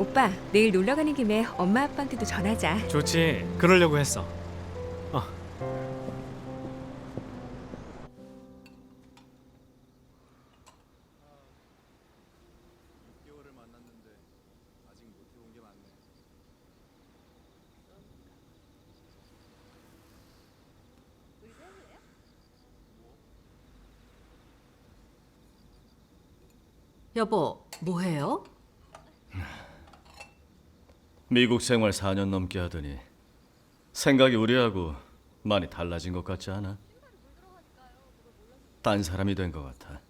오빠, 내일 놀러 가는 김에 엄마 아빠한테도 전하자. 좋지. 그러려고 했어. 어. 여보, 뭐 해요? 미국 생활 4년 넘게 하더니 생각이 우리하고 많이 달라진 것 같지 않아? 딴 사람이 된 것 같아.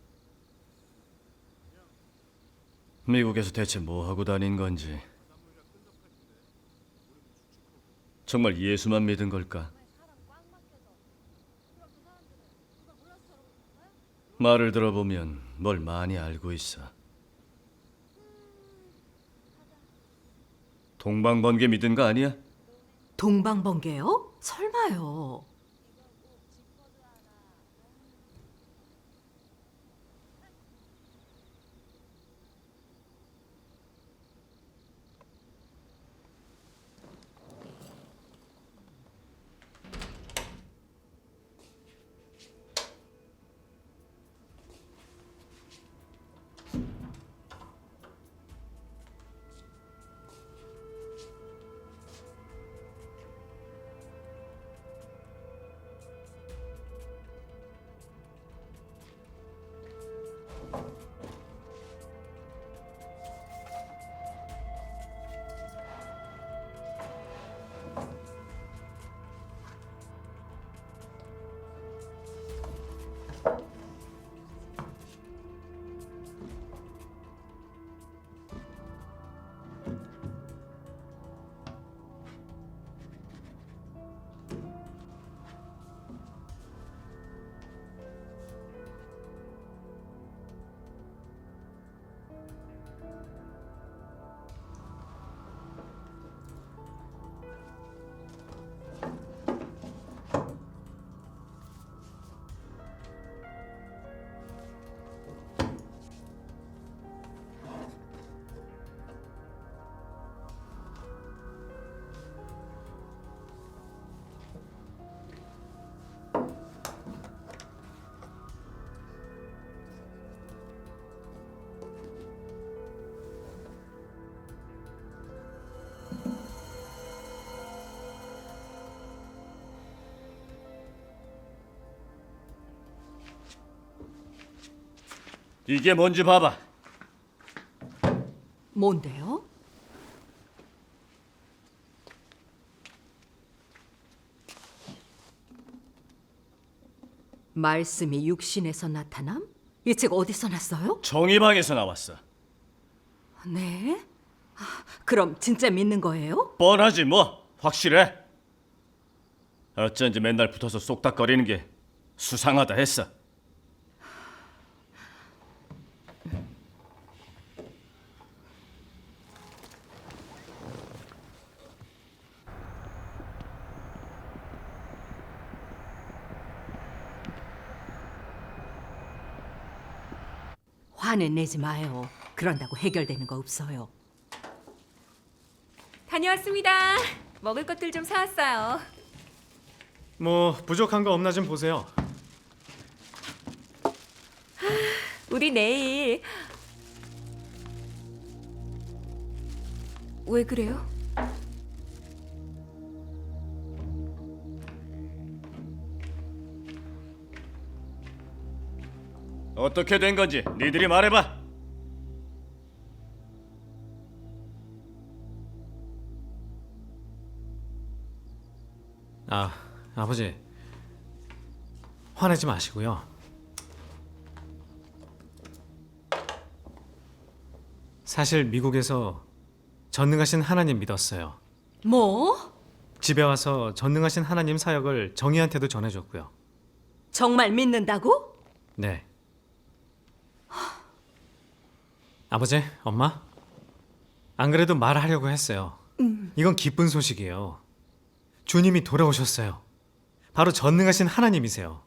미국에서 대체 뭐 하고 다닌 건지 정말 예수만 믿은 걸까? 말을 들어보면 뭘 많이 알고 있어. 동방번개 믿은 거 아니야? 동방번개요? 설마요. 이게 뭔지 봐봐. 뭔데요? 말씀이 육신에서 나타남? 이 책 어디서 났어요? 정의방에서 나왔어. 네. 아, 그럼 진짜 믿는 거예요? 뻔하지 뭐. 확실해. 어쩐지 맨날 붙어서 쏙닥거리는 게 수상하다 했어. 화는 내지 마요. 그런다고 해결되는 거 없어요. 다녀왔습니다. 먹을 것들 좀 사왔어요. 뭐 부족한 거 없나 좀 보세요. 우리 내일 왜 그래요? 어떻게 된 건지 니들이 말해봐. 아, 아버지. 화내지 마시고요. 사실 미국에서 전능하신 하나님 믿었어요. 뭐? 집에 와서 전능하신 하나님 사역을 정희한테도 전해줬고요. 정말 믿는다고? 네. 아버지, 엄마. 안 그래도 말하려고 했어요. 음. 이건 기쁜 소식이에요. 주님이 돌아오셨어요. 바로 전능하신 하나님이세요.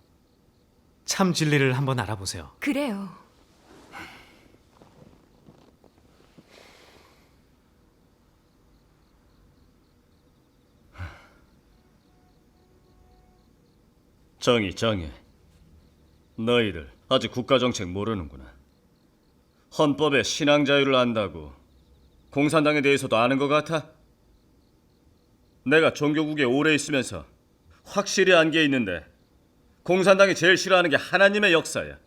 참 진리를 한번 알아보세요. 그래요. 정이 정이 너희들 아직 국가 정책 모르는구나. 헌법에 신앙 자유를 안다고 공산당에 대해서도 아는 것 같아? 내가 종교국에 오래 있으면서 확실히 안 게 있는데 공산당이 제일 싫어하는 게 하나님의 역사야.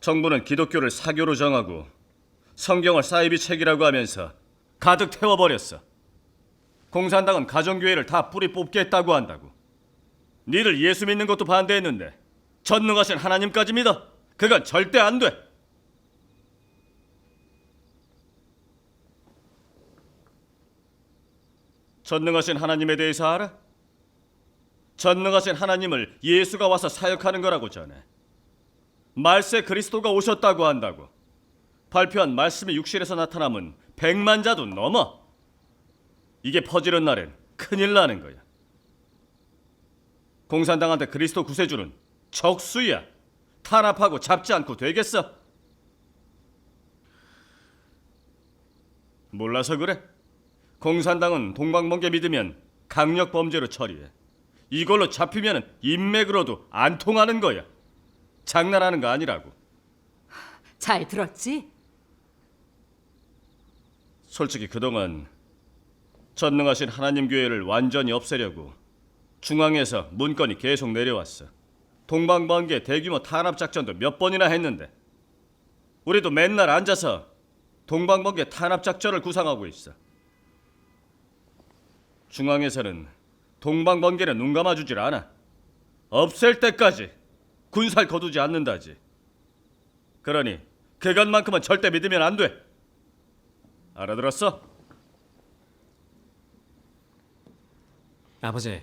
정부는 기독교를 사교로 정하고 성경을 사이비 책이라고 하면서 가득 태워버렸어. 공산당은 가정교회를 다 뿌리 뽑겠다고 한다고. 니들 예수 믿는 것도 반대했는데 전능하신 하나님까지 믿어? 그건 절대 안 돼. 전능하신 하나님에 대해서 알아? 전능하신 하나님을 예수가 와서 사역하는 거라고 전해. 말세 그리스도가 오셨다고 한다고. 발표한 말씀이 육신에서 나타남은 백만 자도 넘어. 이게 퍼지는 날엔 큰일 나는 거야. 공산당한테 그리스도 구세주는 적수야. 탄압하고 잡지 않고 되겠어? 몰라서 그래? 공산당은 동방번개 믿으면 강력 범죄로 처리해. 이걸로 잡히면 인맥으로도 안 통하는 거야. 장난하는 거 아니라고. 잘 들었지? 솔직히 그동안 전능하신 하나님 교회를 완전히 없애려고 중앙에서 문건이 계속 내려왔어. 동방번개 대규모 탄압 작전도 몇 번이나 했는데 우리도 맨날 앉아서 동방번개 탄압 작전을 구상하고 있어. 중앙에서는 동방번개는 눈 감아주질 않아. 없앨 때까지 군살 거두지 않는다지. 그러니 그것만큼은 절대 믿으면 안 돼. 알아들었어? 아버지,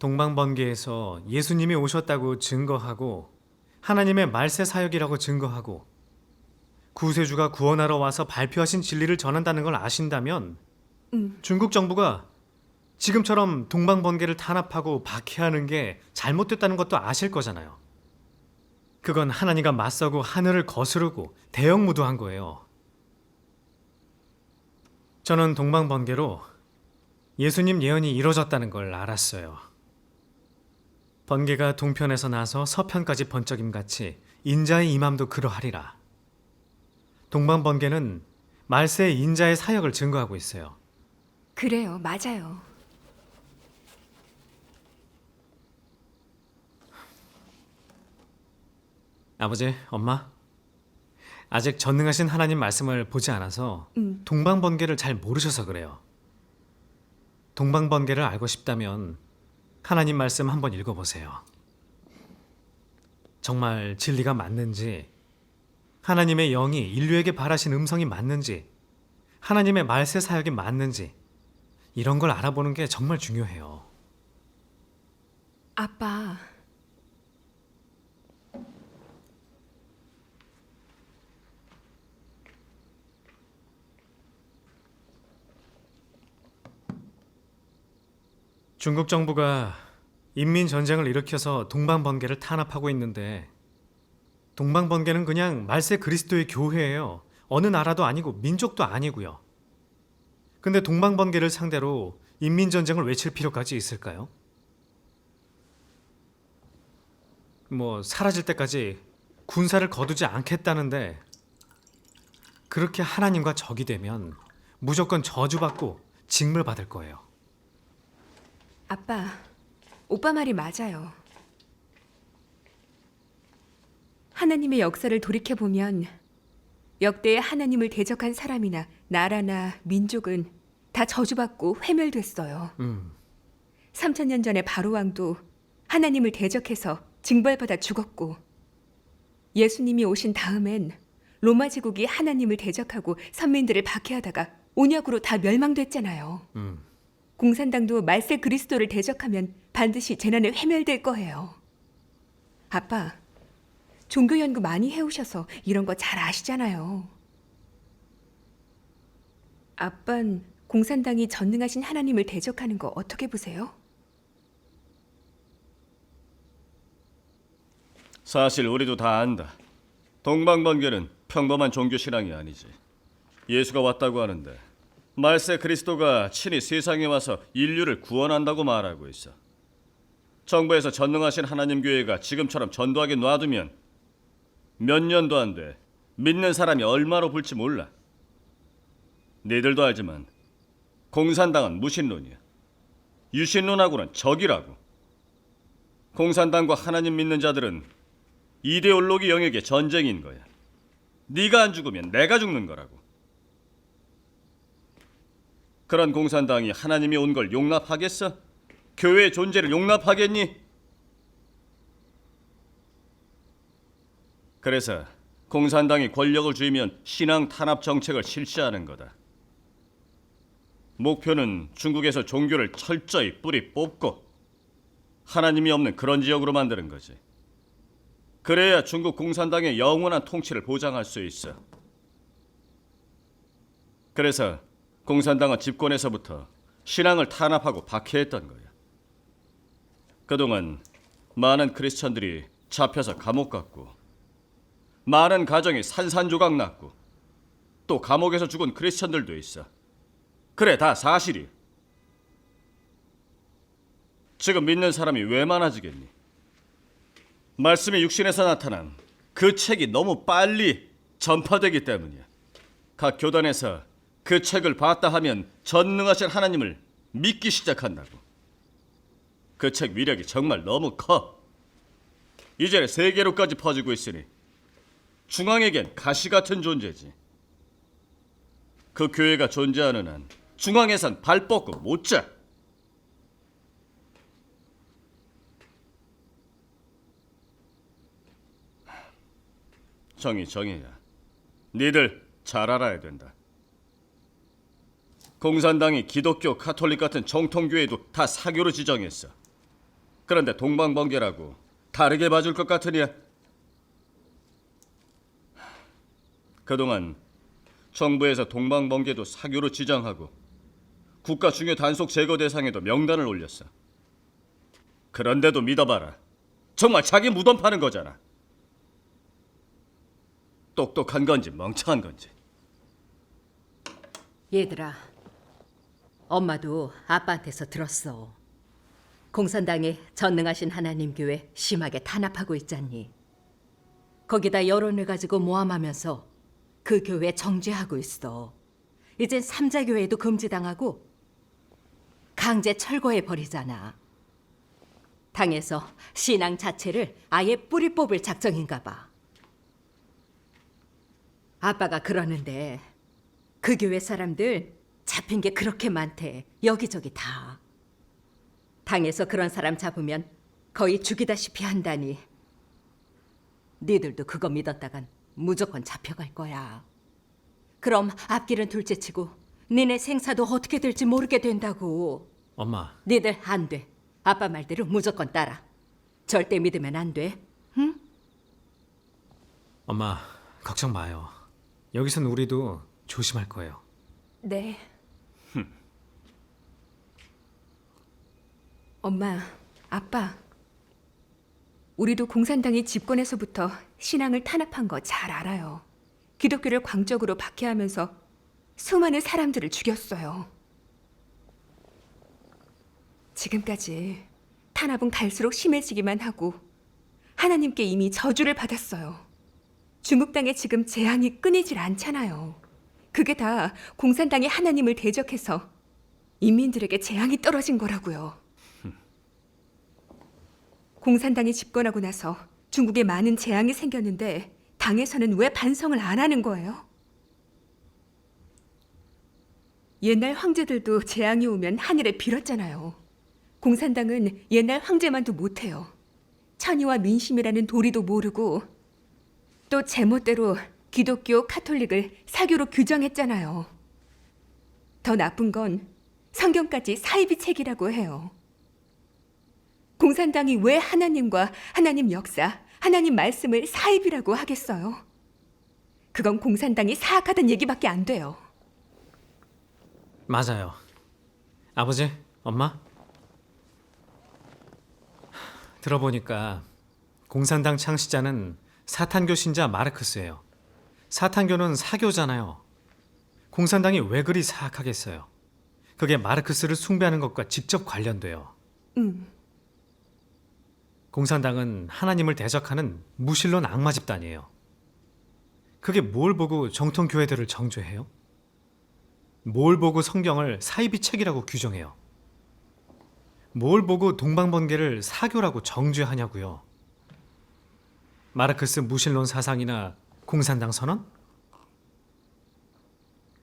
동방번개에서 예수님이 오셨다고 증거하고 하나님의 말세 사역이라고 증거하고 구세주가 구원하러 와서 발표하신 진리를 전한다는 걸 아신다면 중국 정부가 지금처럼 동방번개를 탄압하고 박해하는 게 잘못됐다는 것도 아실 거잖아요. 그건 하나님과 맞서고 하늘을 거스르고 대형무도한 거예요. 저는 동방번개로 예수님 예언이 이루어졌다는 걸 알았어요. 번개가 동편에서 나서 서편까지 번쩍임 같이 인자의 임함도 그러하리라. 동방 번개는 말세의 인자의 사역을 증거하고 있어요. 그래요, 맞아요. 아버지, 엄마, 아직 전능하신 하나님 말씀을 보지 않아서 음. 동방 번개를 잘 모르셔서 그래요. 동방 번개를 알고 싶다면 하나님 말씀 한번 읽어보세요. 정말 진리가 맞는지, 하나님의 영이 인류에게 바라신 음성이 맞는지, 하나님의 말세 사역이 맞는지, 이런 걸 알아보는 게 정말 중요해요. 아빠, 중국 정부가 인민 전쟁을 일으켜서 동방 번개를 탄압하고 있는데 동방 번개는 그냥 말세 그리스도의 교회예요. 어느 나라도 아니고 민족도 아니고요. 근데 동방 번개를 상대로 인민 전쟁을 외칠 필요까지 있을까요? 뭐 사라질 때까지 군사를 거두지 않겠다는데 그렇게 하나님과 적이 되면 무조건 저주받고 징벌받을 거예요. 아빠, 오빠 말이 맞아요. 하나님의 역사를 돌이켜 보면 역대의 하나님을 대적한 사람이나 나라나 민족은 다 저주받고 회멸됐어요. 음. 3천 년 전에 바로 왕도 하나님을 대적해서 징벌받아 죽었고 예수님이 오신 다음엔 로마 제국이 하나님을 대적하고 선민들을 박해하다가 온역으로 다 멸망됐잖아요. 음. 공산당도 말세 그리스도를 대적하면 반드시 재난에 회멸될 거예요. 아빠, 종교 연구 많이 해오셔서 이런 거 잘 아시잖아요. 아빤 공산당이 전능하신 하나님을 대적하는 거 어떻게 보세요? 사실 우리도 다 안다. 동방번개는 평범한 종교 신앙이 아니지. 예수가 왔다고 하는데 말세 그리스도가 친히 세상에 와서 인류를 구원한다고 말하고 있어. 정부에서 전능하신 하나님 교회가 지금처럼 전도하게 놔두면 몇 년도 안 돼 믿는 사람이 얼마로 불지 몰라. 니들도 알지만 공산당은 무신론이야. 유신론하고는 적이라고. 공산당과 하나님 믿는 자들은 이데올로기 영역의 전쟁인 거야. 네가 안 죽으면 내가 죽는 거라고. 그런 공산당이 하나님이 온 걸 용납하겠어? 교회의 존재를 용납하겠니? 그래서 공산당이 권력을 쥐면 신앙 탄압 정책을 실시하는 거다. 목표는 중국에서 종교를 철저히 뿌리 뽑고 하나님이 없는 그런 지역으로 만드는 거지. 그래야 중국 공산당의 영원한 통치를 보장할 수 있어. 그래서 공산당은 집권에서부터 신앙을 탄압하고 박해했던 거야. 그동안 많은 크리스천들이 잡혀서 감옥 갔고 많은 가정이 산산조각 났고 또 감옥에서 죽은 크리스천들도 있어. 그래 다 사실이. 지금 믿는 사람이 왜 많아지겠니? 말씀이 육신에서 나타난 그 책이 너무 빨리 전파되기 때문이야. 각 교단에서 그 책을 봤다 하면 전능하신 하나님을 믿기 시작한다고. 그 책 위력이 정말 너무 커. 이제 세계로까지 퍼지고 있으니 중앙에겐 가시 같은 존재지. 그 교회가 존재하는 한 중앙에선 발 뻗고 못 자. 정이 정이야. 니들 잘 알아야 된다. 공산당이 기독교, 카톨릭 같은 정통교회도 다 사교로 지정했어. 그런데 동방번개라고 다르게 봐줄 것 같으냐? 그동안 정부에서 동방번개도 사교로 지정하고 국가 중요 단속 제거 대상에도 명단을 올렸어. 그런데도 믿어봐라. 정말 자기 무덤 파는 거잖아. 똑똑한 건지 멍청한 건지. 얘들아, 엄마도 아빠한테서 들었어. 공산당이 전능하신 하나님 교회 심하게 탄압하고 있잖니. 거기다 여론을 가지고 모함하면서 그 교회 정죄하고 있어. 이젠 삼자 교회도 금지당하고 강제 철거해 버리잖아. 당에서 신앙 자체를 아예 뿌리 뽑을 작정인가 봐. 아빠가 그러는데 그 교회 사람들 잡힌 게 그렇게 많대. 여기저기 다. 당에서 그런 사람 잡으면 거의 죽이다시피 한다니. 니들도 그거 믿었다간 무조건 잡혀갈 거야. 그럼 앞길은 둘째치고 니네 생사도 어떻게 될지 모르게 된다고. 엄마, 니들 안 돼. 아빠 말대로 무조건 따라. 절대 믿으면 안 돼. 엄마 걱정 마요. 여기선 우리도 조심할 거예요. 네. 엄마, 아빠. 우리도 공산당이 집권에서부터 신앙을 탄압한 거 잘 알아요. 기독교를 광적으로 박해하면서 수많은 사람들을 죽였어요. 지금까지 탄압은 갈수록 심해지기만 하고 하나님께 이미 저주를 받았어요. 중국 땅에 지금 재앙이 끊이질 않잖아요. 그게 다 공산당이 하나님을 대적해서 인민들에게 재앙이 떨어진 거라고요. 공산당이 집권하고 나서 중국에 많은 재앙이 생겼는데 당에서는 왜 반성을 안 하는 거예요? 옛날 황제들도 재앙이 오면 하늘에 빌었잖아요. 공산당은 옛날 황제만도 못해요. 천의와 민심이라는 도리도 모르고 또 제멋대로 기독교, 카톨릭을 사교로 규정했잖아요. 더 나쁜 건 성경까지 사이비 책이라고 해요. 공산당이 왜 하나님과 하나님 역사, 하나님 말씀을 사입이라고 하겠어요? 그건 공산당이 사악하단 얘기밖에 안 돼요. 맞아요. 아버지, 엄마. 들어보니까 공산당 창시자는 사탄교 신자 마르크스예요. 사탄교는 사교잖아요. 공산당이 왜 그리 사악하겠어요? 그게 마르크스를 숭배하는 것과 직접 관련돼요. 음, 공산당은 하나님을 대적하는 무신론 악마 집단이에요. 그게 뭘 보고 정통 교회들을 정죄해요? 뭘 보고 성경을 사이비 책이라고 규정해요? 뭘 보고 동방번개를 사교라고 정죄하냐고요? 마르크스 무신론 사상이나 공산당 선언?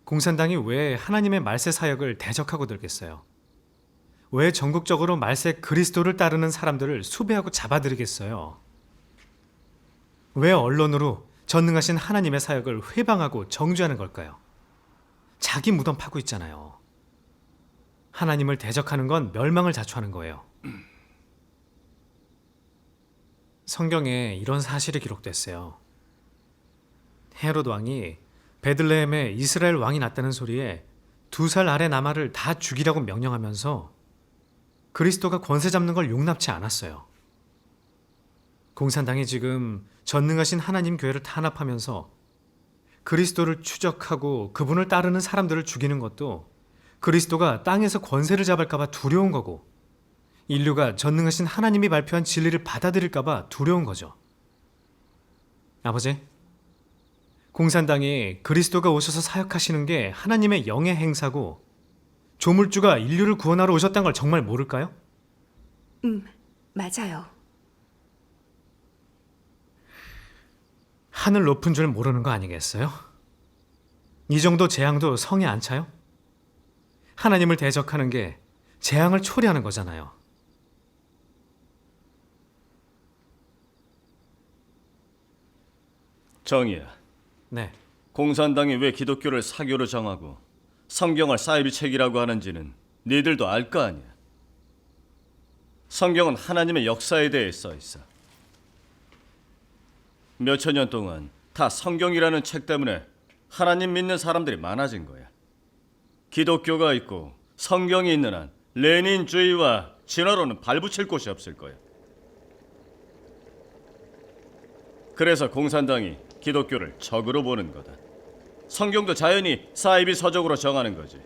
공산당이 왜 하나님의 말세 사역을 대적하고 들겠어요? 왜 전국적으로 말세 그리스도를 따르는 사람들을 수배하고 잡아들이겠어요? 왜 언론으로 전능하신 하나님의 사역을 회방하고 정죄하는 걸까요? 자기 무덤 파고 있잖아요. 하나님을 대적하는 건 멸망을 자초하는 거예요. 성경에 이런 사실이 기록됐어요. 헤롯 왕이 베들레헴에 이스라엘 왕이 났다는 소리에 두 살 아래 남아를 다 죽이라고 명령하면서 그리스도가 권세 잡는 걸 용납치 않았어요. 공산당이 지금 전능하신 하나님 교회를 탄압하면서 그리스도를 추적하고 그분을 따르는 사람들을 죽이는 것도 그리스도가 땅에서 권세를 잡을까봐 두려운 거고 인류가 전능하신 하나님이 발표한 진리를 받아들일까봐 두려운 거죠. 아버지, 공산당이 그리스도가 오셔서 사역하시는 게 하나님의 영의 행사고 조물주가 인류를 구원하러 오셨다는 걸 정말 모를까요? 음, 맞아요. 하늘 높은 줄 모르는 거 아니겠어요? 이 정도 재앙도 성에 안 차요? 하나님을 대적하는 게 재앙을 초래하는 거잖아요. 정의야. 네. 공산당이 왜 기독교를 사교로 정하고 성경을 사이비 책이라고 하는지는 니들도 알 거 아니야. 성경은 하나님의 역사에 대해 써 있어. 몇 천 년 동안 다 성경이라는 책 때문에 하나님 믿는 사람들이 많아진 거야. 기독교가 있고 성경이 있는 한 레닌주의와 진화론은 발붙일 곳이 없을 거야. 그래서 공산당이 기독교를 적으로 보는 거다. 성경도 자연히 사이비 서적으로 정하는 거지.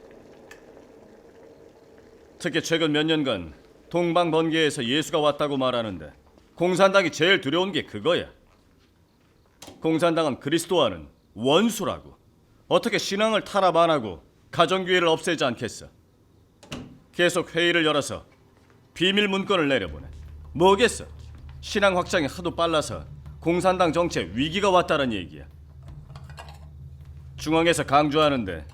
특히 최근 몇 년간 동방 번개에서 예수가 왔다고 말하는데 공산당이 제일 두려운 게 그거야. 공산당은 그리스도와는 원수라고. 어떻게 신앙을 탄압 안 하고 가정교회를 없애지 않겠어? 계속 회의를 열어서 비밀 문건을 내려보내. 뭐겠어? 신앙 확장이 하도 빨라서 공산당 정치에 위기가 왔다는 얘기야. 중앙에서 강조하는데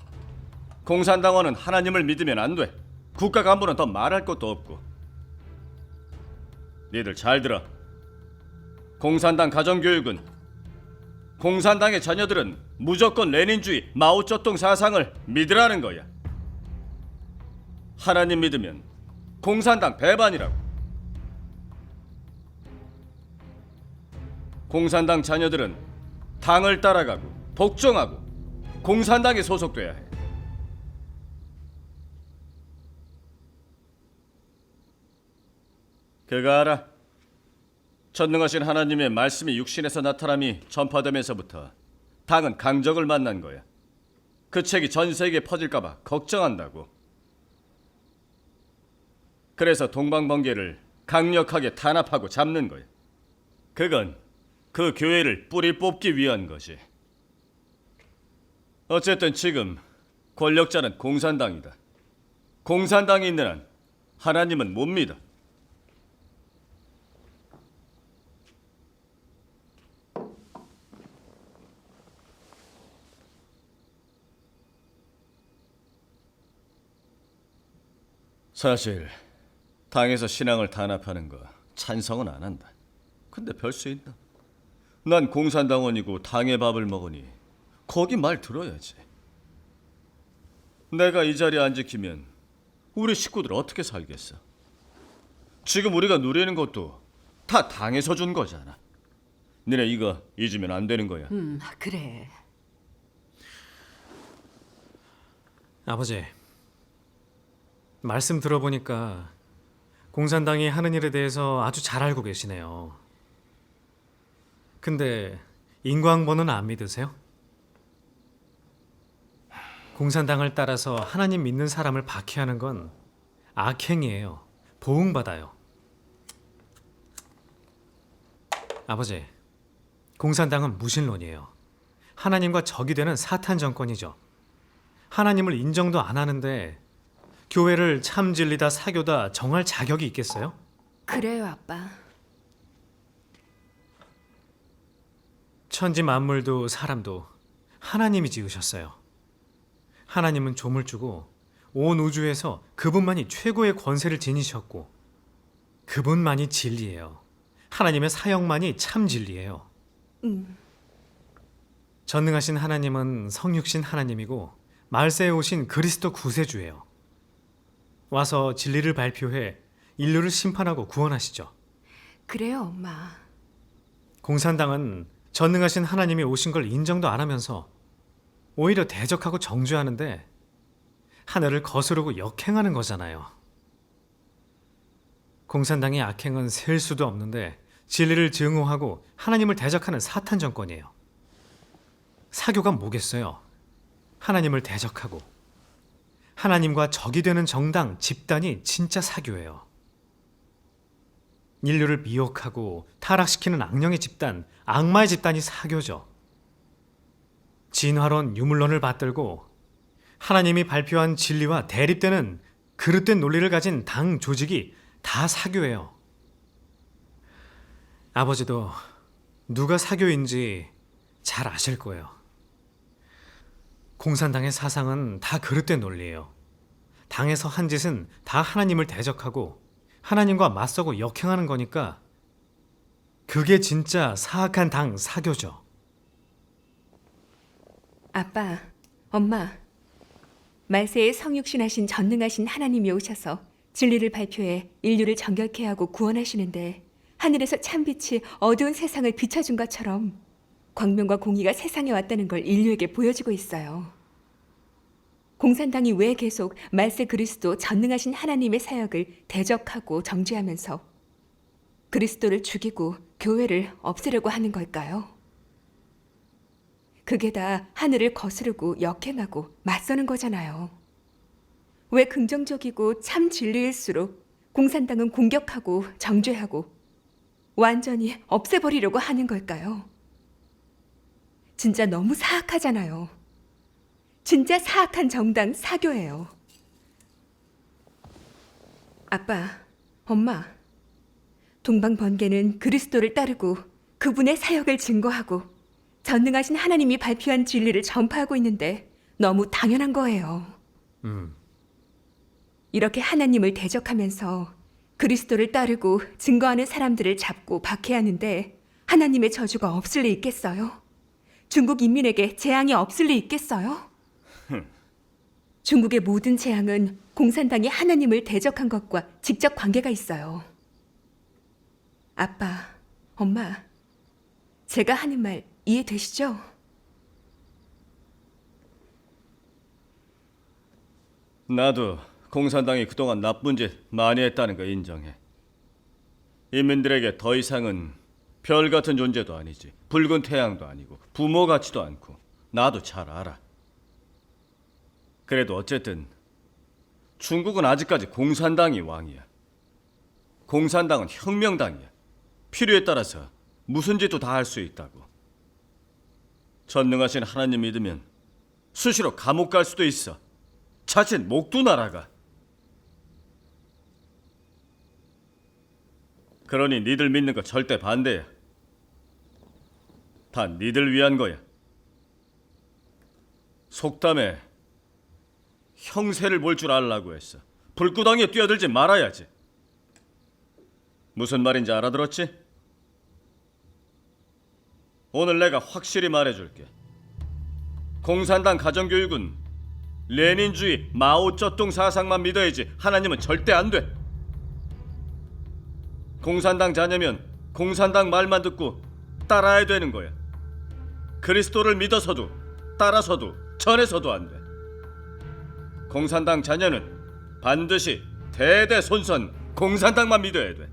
공산당원은 하나님을 믿으면 안 돼. 국가 간부는 더 말할 것도 없고. 니들 잘 들어. 공산당 가정교육은 공산당의 자녀들은 무조건 레닌주의, 마오쩌둥 사상을 믿으라는 거야. 하나님 믿으면 공산당 배반이라고. 공산당 자녀들은 당을 따라가고 복종하고 공산당에 소속돼야 해. 그거 알아? 전능하신 하나님의 말씀이 육신에서 나타남이 전파되면서부터 당은 강적을 만난 거야. 그 책이 전 세계에 퍼질까봐 걱정한다고. 그래서 동방번개를 강력하게 탄압하고 잡는 거야. 그건 그 교회를 뿌리 뽑기 위한 거지. 어쨌든 지금 권력자는 공산당이다. 공산당이 있는 한 하나님은 못 믿어. 사실 당에서 신앙을 탄압하는 거 찬성은 안 한다. 근데 별 수 있나? 난 공산당원이고 당의 밥을 먹으니 거기 말 들어야지. 내가 이 자리에 안 지키면 우리 식구들 어떻게 살겠어? 지금 우리가 누리는 것도 다 당에서 준 거잖아. 니네 이거 잊으면 안 되는 거야. 음, 그래. 아버지, 말씀 들어보니까 공산당이 하는 일에 대해서 아주 잘 알고 계시네요. 근데 인광보는 안 믿으세요? 공산당을 따라서 하나님 믿는 사람을 박해하는 건 악행이에요. 보응받아요. 아버지, 공산당은 무신론이에요. 하나님과 적이 되는 사탄 정권이죠. 하나님을 인정도 안 하는데 교회를 참 진리다 사교다 정할 자격이 있겠어요? 그래요, 아빠. 천지 만물도 사람도 하나님이 지으셨어요. 하나님은 조물주고 온 우주에서 그분만이 최고의 권세를 지니셨고 그분만이 진리예요. 하나님의 사역만이 참 진리예요. 전능하신 하나님은 성육신 하나님이고 말세에 오신 그리스도 구세주예요. 와서 진리를 발표해 인류를 심판하고 구원하시죠. 그래요, 엄마. 공산당은 전능하신 하나님이 오신 걸 인정도 안 하면서 오히려 대적하고 정죄하는데 하늘을 거스르고 역행하는 거잖아요. 공산당의 악행은 셀 수도 없는데 진리를 증오하고 하나님을 대적하는 사탄 정권이에요. 사교가 뭐겠어요? 하나님을 대적하고 하나님과 적이 되는 정당, 집단이 진짜 사교예요. 인류를 미혹하고 타락시키는 악령의 집단, 악마의 집단이 사교죠. 진화론, 유물론을 받들고 하나님이 발표한 진리와 대립되는 그릇된 논리를 가진 당 조직이 다 사교예요. 아버지도 누가 사교인지 잘 아실 거예요. 공산당의 사상은 다 그릇된 논리예요. 당에서 한 짓은 다 하나님을 대적하고 하나님과 맞서고 역행하는 거니까 그게 진짜 사악한 당 사교죠. 아빠, 엄마. 말세에 성육신하신 전능하신 하나님이 오셔서 진리를 발표해 인류를 정결케 하고 구원하시는데 하늘에서 참빛이 어두운 세상을 비춰준 것처럼 광명과 공의가 세상에 왔다는 걸 인류에게 보여주고 있어요. 공산당이 왜 계속 말세 그리스도 전능하신 하나님의 사역을 대적하고 정죄하면서 그리스도를 죽이고 교회를 없애려고 하는 걸까요? 그게 다 하늘을 거스르고 역행하고 맞서는 거잖아요. 왜 긍정적이고 참 진리일수록 공산당은 공격하고 정죄하고 완전히 없애버리려고 하는 걸까요? 진짜 너무 사악하잖아요. 진짜 사악한 정당 사교예요. 아빠, 엄마, 동방 번개는 그리스도를 따르고 그분의 사역을 증거하고 전능하신 하나님이 발표한 진리를 전파하고 있는데 너무 당연한 거예요. 음, 이렇게 하나님을 대적하면서 그리스도를 따르고 증거하는 사람들을 잡고 박해하는데 하나님의 저주가 없을 리 있겠어요? 중국 인민에게 재앙이 없을 리 있겠어요? 중국의 모든 재앙은 공산당이 하나님을 대적한 것과 직접 관계가 있어요. 아빠, 엄마, 제가 하는 말 이해되시죠? 나도 공산당이 그동안 나쁜 짓 많이 했다는 거 인정해. 인민들에게 더 이상은 별 같은 존재도 아니지. 붉은 태양도 아니고 부모 같지도 않고 나도 잘 알아. 그래도 어쨌든 중국은 아직까지 공산당이 왕이야. 공산당은 혁명당이야. 필요에 따라서 무슨 짓도 다 할 수 있다고. 전능하신 하나님 믿으면 수시로 감옥 갈 수도 있어. 자칫 목도 날아가. 그러니 니들 믿는 거 절대 반대야. 다 니들 위한 거야. 속담에 형세를 볼 줄 알라고 했어. 불구덩이에 뛰어들지 말아야지. 무슨 말인지 알아들었지? 오늘 내가 확실히 말해줄게. 공산당 가정교육은 레닌주의 마오쩌둥 사상만 믿어야지 하나님은 절대 안 돼. 공산당 자녀면 공산당 말만 듣고 따라야 되는 거야. 그리스도를 믿어서도 따라서도 전해서도 안 돼. 공산당 자녀는 반드시 대대손손 공산당만 믿어야 돼.